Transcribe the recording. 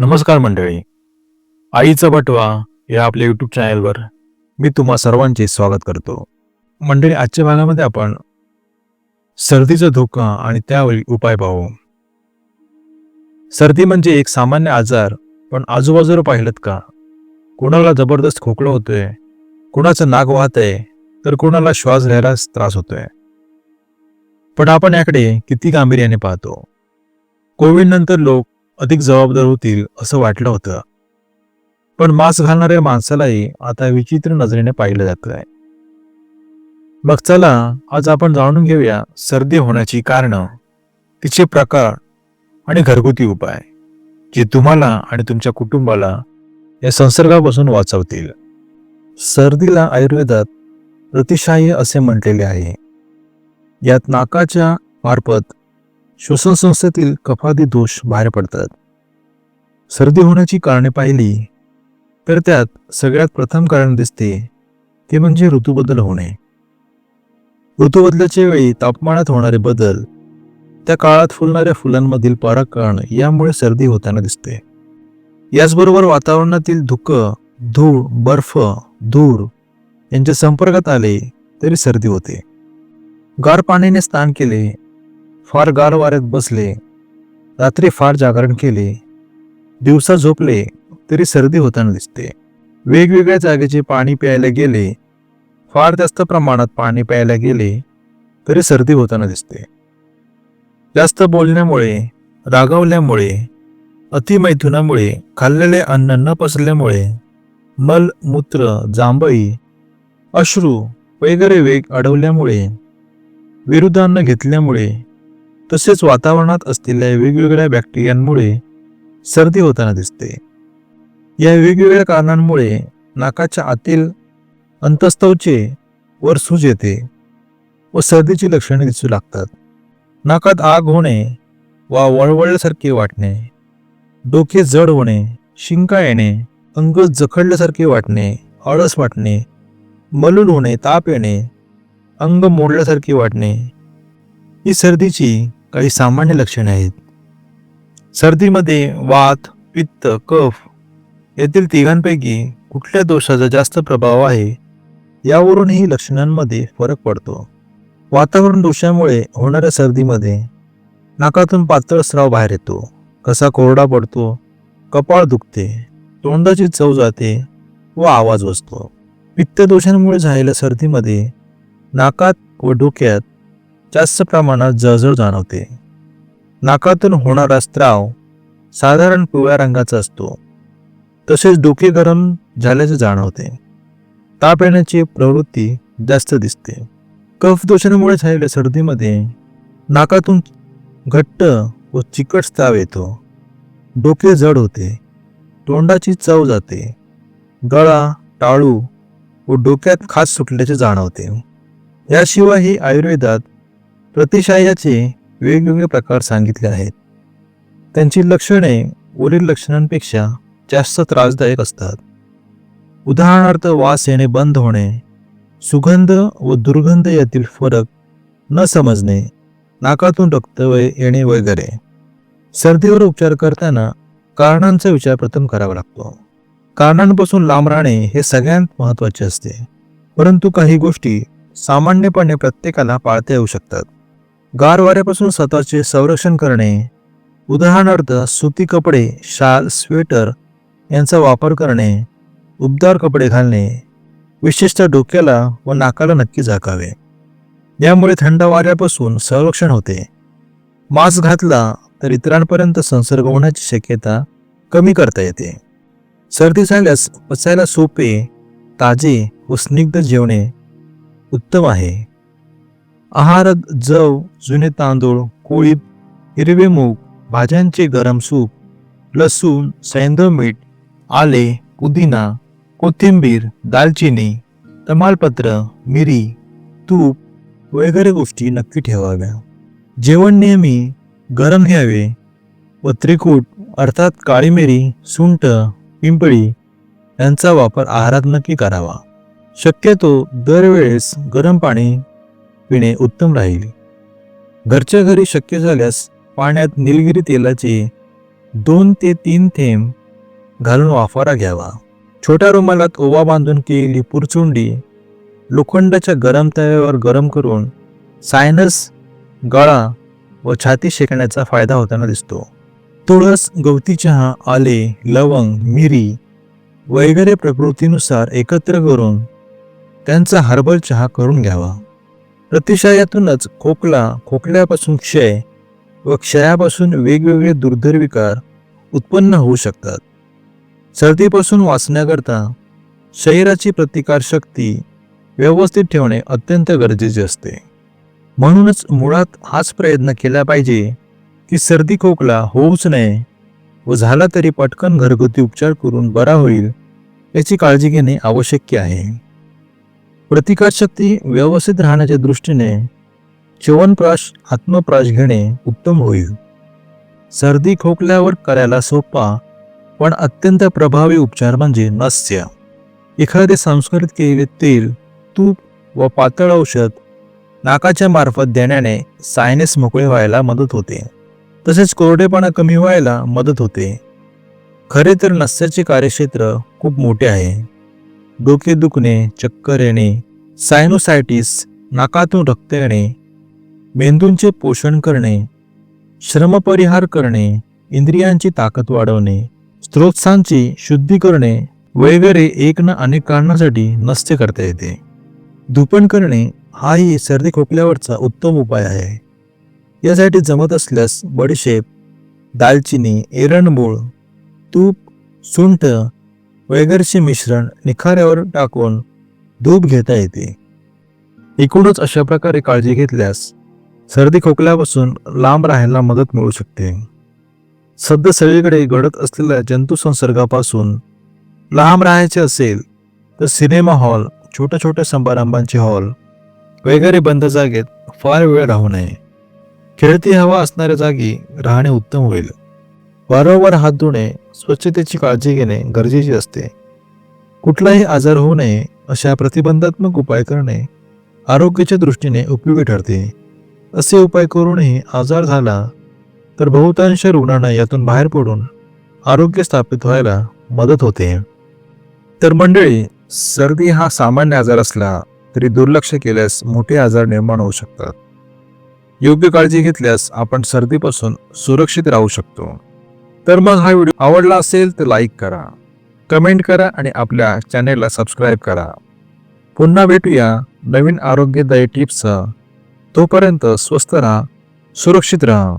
नमस्कार मंडळी. आईचा बटवा या आपल्या युट्यूब चॅनलवर मी तुम्हा सर्वांचे स्वागत करतो. मंडळी आजच्या भागामध्ये आपण सर्दीचा धोका आणि त्यावरील उपाय पाहू. सर्दी म्हणजे एक सामान्य आजार पण आजूबाजूला पाहिलं का? कोणाला जबरदस्त खोकलं होतोय कोणाचं नाक वाहतंय तर कोणाला श्वास घ्यायला त्रास होतोय. पण आपण याकडे किती गांभीर्याने पाहतो. कोविड नंतर लोक अधिक जबाबदार होतील असं वाटलं होतं. पण मास्क घालणाऱ्या माणसालाही आता विचित्र नजरेने पाहिलं जात आहे. मग चला आज आपण जाणून घेऊया सर्दी होण्याची कारणं तिचे प्रकार आणि घरगुती उपाय जे तुम्हाला आणि तुमच्या कुटुंबाला या संसर्गापासून वाचवतील. सर्दीला आयुर्वेदात प्रतिशाही असे म्हटलेले आहे. यात नाकाच्या मार्फत श्वसन संस्थेतील कफादी दोष बाहेर पडतात. सर्दी होण्याची कारणे पाहिली तर त्यात सगळ्यात प्रथम कारण दिसते ते म्हणजे ऋतूबदल होणे. ऋतूबदलाच्या वेळी तापमानात होणारे बदल त्या काळात फुलणाऱ्या फुलांमधील परागकण यामुळे सर्दी होताना दिसते. याचबरोबर वातावरणातील धुकं धूळ बर्फ धूर यांच्या संपर्कात आले तरी सर्दी होते. गार पाण्याने स्नान केले फार गार वाऱ्यात बसले. रात्री फार जागरण केले. दिवसा झोपले तरी सर्दी होताना दिसते. वेगवेगळ्या जागेचे पाणी प्यायला गेले. फार जास्त प्रमाणात पाणी प्यायला गेले तरी सर्दी होताना दिसते. जास्त बोलण्यामुळे रागावल्यामुळे अतिमैथुनामुळे खाल्लेले अन्न न पसरल्यामुळे मल मूत्र जांभई अश्रू वगैरे वेग अडवल्यामुळे विरुद्धांना घेतल्यामुळे तसेच वातावरणात असलेल्या वेगवेगळ्या बॅक्टेरियांमुळे सर्दी होताना दिसते. या वेगवेगळ्या कारणांमुळे नाकाच्या आतील अंतस्तवचे वर सूज येते व सर्दीची लक्षणे दिसू लागतात. नाकात आग होणे वा वळवळल्यासारखे वाटणे डोके जड होणे शिंका येणे अंग जखडल्यासारखे वाटणे आळस वाटणे मलूल होणे ताप येणे अंग मोडल्यासारखे वाटणे ही सर्दीची काही सामान्य लक्षणे आहेत. सर्दीमध्ये वात पित्त कफ येथील तिघांपैकी कुठल्या दोषाचा जास्त प्रभाव आहे यावरूनही लक्षणांमध्ये फरक पडतो. वातावरण दोषामुळे होणाऱ्या सर्दीमध्ये नाकातून पातळ स्राव बाहेर येतो. कसा कोरडा पडतो कपाळ दुखते तोंडाची चव जाते व आवाज बसतो. पित्त दोषांमुळे झालेल्या सर्दीमध्ये नाकात व डोक्यात जास्त प्रमाणात जळजळ जाणवते. नाकातून होणारा स्त्राव साधारण पिवळ्या रंगाचा असतो. तसेच डोके गरम झाल्याचे जाणवते. ताप येण्याची प्रवृत्ती जास्त दिसते. कफ दोषांमुळे झालेल्या सर्दीमध्ये नाकातून घट्ट व चिकट स्त्राव येतो. डोके जड होते. तोंडाची चव जाते. गळा टाळू व डोक्यात खास सुटल्याचे जाणवते. याशिवायही आयुर्वेदात प्रतिशायाचे वेगवेगळे प्रकार सांगितले आहेत. त्यांची लक्षणे वरील लक्षणांपेक्षा जास्त त्रासदायक असतात. उदाहरणार्थ वास येणे बंद होणे सुगंध व दुर्गंध यातील फरक न समजणे नाकातून रक्त येणे वगैरे. सर्दीवर उपचार करताना कारणांचा विचार प्रथम करावा लागतो. कारणांपासून लांब राहणे हे सगळ्यात महत्त्वाचे असते. परंतु काही गोष्टी सामान्यपणे प्रत्येकाला पाळता येऊ शकतात. गार वाऱ्यापासून स्वतःचे संरक्षण करणे. उदाहरणार्थ सुती कपडे शाल स्वेटर यांचा वापर करणे. उबदार कपडे घालणे. विशेषतः डोक्याला व नाकाला नक्की झाकावे. यामुळे थंड वाऱ्यापासून संरक्षण होते. मास्क घातला तर इतरांपर्यंत संसर्ग होण्याची शक्यता कमी करता येते. सर्दी झाल्यास पचायला सोपे ताजे व स्निग्ध जेवणे उत्तम आहे. आहारात जव जुने तांदूळ कोळी हिरवे मूग भाज्यांचे गरम सूप लसूण सैंधव मीठ आले पुदिना कोथिंबीर दालचिनी तमालपत्र मिरी तूप वगैरे गोष्टी नक्की ठेवाव्या. जेवण नेहमी गरम घ्यावे. व त्रिकूट अर्थात काळी मिरी सुंट पिंपळी यांचा वापर आहारात नक्की करावा. शक्यतो दरवेळेस गरम पाणी पिणे उत्तम राहील. घरच्या घरी शक्य झाल्यास पाण्यात निलगिरी तेलाचे दोन ते तीन थेंब घालून वाफारा घ्यावा. छोट्या रुमालात ओवा बांधून केलेली पुरचुंडी लोखंडाच्या गरम तव्यावर गरम करून सायनस गळा व छाती शेकण्याचा फायदा होताना दिसतो. तुळस गवती चहा आले लवंग मिरी वगैरे प्रकृतीनुसार एकत्र करून त्यांचा हर्बल चहा करून घ्यावा. प्रतिशयातूनच खोकला खोकल्यापासून क्षय व क्षयापासून वेगवेगळे दुर्धर विकार उत्पन्न होऊ शकतात. सर्दीपासून वाचण्याकरता शरीराची प्रतिकारशक्ती व्यवस्थित ठेवणे अत्यंत गरजेचे असते. म्हणूनच मुळात हाच प्रयत्न केला पाहिजे की सर्दी खोकला होऊच नये व झाला तरी पटकन घरगुती उपचार करून बरा होईल याची काळजी घेणे आवश्यक आहे. प्रतिकारशक्ती व्यवस्थित राहण्याच्या दृष्टीने च्यवनप्राश आत्मप्राश घेणे उत्तम होईल. सर्दी खोकल्यावर करायला सोपा पण अत्यंत प्रभावी उपचार म्हणजे नस्य. एखादे संस्कृत केलेले तेल तूप व पातळ औषध नाकाच्या मार्फत देण्याने सायनेस मोकळे व्हायला मदत होते. तसेच कोरडेपणा कमी व्हायला मदत होते. खरे तर नस्याचे कार्यक्षेत्र खूप मोठे आहे. डोके दुखणे चक्कर येणे सायनोसायटिस नाकातून रक्त येणे मेंदूंचे पोषण करणे श्रमपरिहार करणे इंद्रियांची ताकद वाढवणे स्त्रोत्सांची शुद्धी करणे वगैरे एक ना अनेक कारणासाठी नसते करता येते. धुपण करणे हाही सर्दी खोकल्यावरचा उत्तम उपाय आहे. यासाठी जमत असल्यास बडीशेप दालचिनी एरणबूळ तूप सुंठ वगैरेचे मिश्रण निखाऱ्यावर टाकून धूप घेता येते. एकूणच अशा प्रकारे काळजी घेतल्यास सर्दी खोकल्यापासून लांब राहायला मदत मिळू शकते. सध्या सगळीकडे घडत असलेल्या जंतुसंसर्गापासून लांब राहायचे असेल तर सिनेमा हॉल छोट्या छोट्या समारंभांचे हॉल वगैरे बंद जागेत फार वेळ राहू नये. खेळती हवा असणाऱ्या जागी राहणे उत्तम होईल. वारंवार हात धुणे स्वच्छतेची काळजी घेणे गरजेचे असते. कुठलाही आजार होऊ नये अशा प्रतिबंधात्मक उपाय करणे आरोग्याच्या दृष्टीने उपयोगी ठरते. असे उपाय करूनही आजार झाला तर बहुतांश रुग्णांना यातून बाहेर पडून आरोग्य स्थापित व्हायला मदत होते. तर मंडळी सर्दी हा सामान्य आजार असला तरी दुर्लक्ष केल्यास मोठे आजार निर्माण होऊ शकतात. योग्य काळजी घेतल्यास आपण सर्दीपासून सुरक्षित राहू शकतो. तर मग हा व्हिडिओ आवडला असेल तर लाईक करा कमेंट करा आणि आपल्या चॅनेलला सबस्क्राईब करा. पुन्हा भेटूया नवीन आरोग्यदायी टिप्ससह. तोपर्यंत स्वस्त राहा सुरक्षित राहा.